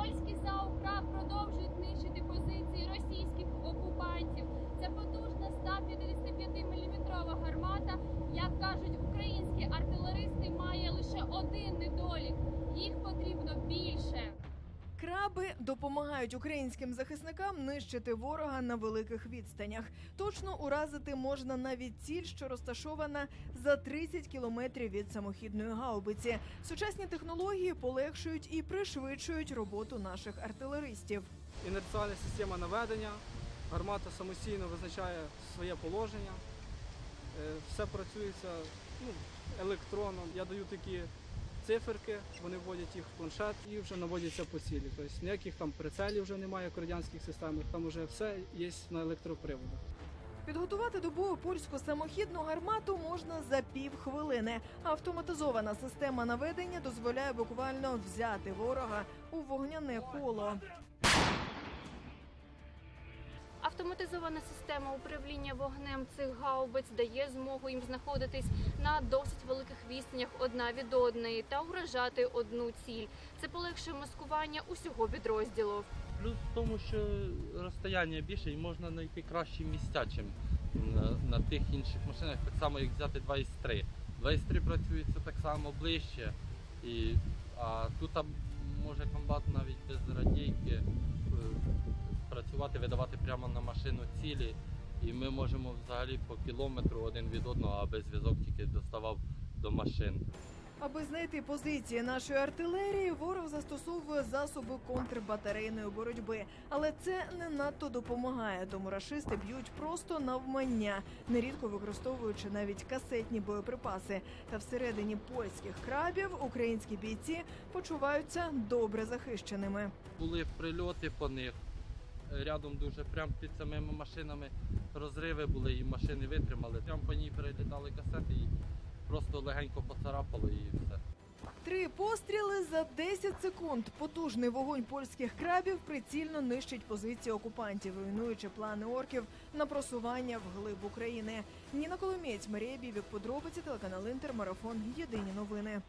Польські ЗАУ продовжують нищити позиції російських окупантів. Це потужна 155-мм гармата. Як кажуть українські артилеристи, має лише один недолік. Їх потрібно більше. Краби допомагають українським захисникам нищити ворога на великих відстанях. Точно уразити можна навіть ціль, що розташована за 30 кілометрів від самохідної гаубиці. Сучасні технології полегшують і пришвидшують роботу наших артилеристів. інерціальна система наведення, гармата самостійно визначає своє положення, Е, все працюється ну, електроном. Я даю такі циферки, вони вводять їх в планшет і вже наводяться по цілі. Тобто ніяких там прицелів вже немає як в радянських системах, там вже все є на електроприводах. Підготувати до бою польську самохідну гармату можна за півхвилини. Автоматизована система наведення дозволяє буквально взяти ворога у вогняне коло. Автоматизована система управління вогнем цих гаубиць дає змогу їм знаходитись на досить великих відстанях одна від одної та уражати одну ціль. Це полегшує маскування усього підрозділу. Плюс в тому, що розстояння більше і можна знайти кращі місця, ніж на, на тих інших машинах, так само як взяти 2 із 3. 2 із 3 працюється так само ближче, і, а тут може комбат навіть видавати прямо на машину цілі. І ми можемо взагалі по кілометру один від одного, аби зв'язок тільки доставав до машин. Аби знайти позиції нашої артилерії, ворог застосовує засоби контрбатарейної боротьби, але це не надто допомагає, тому рашисти б'ють просто навмання, нерідко використовуючи навіть касетні боєприпаси. Та всередині польських крабів українські бійці почуваються добре захищеними. Були прильоти по них. Рядом дуже прямо під самими машинами розриви були, і машини витримали. Прямо по ній перелітали касети і просто легенько поцарапало і все. Три постріли за 10 секунд. Потужний вогонь польських крабів прицільно нищить позиції окупантів, руйнуючи плани орків на просування вглиб України. Ніна Коломієць, Марія Бівік, подробиці телеканал Інтер. Єдині новини.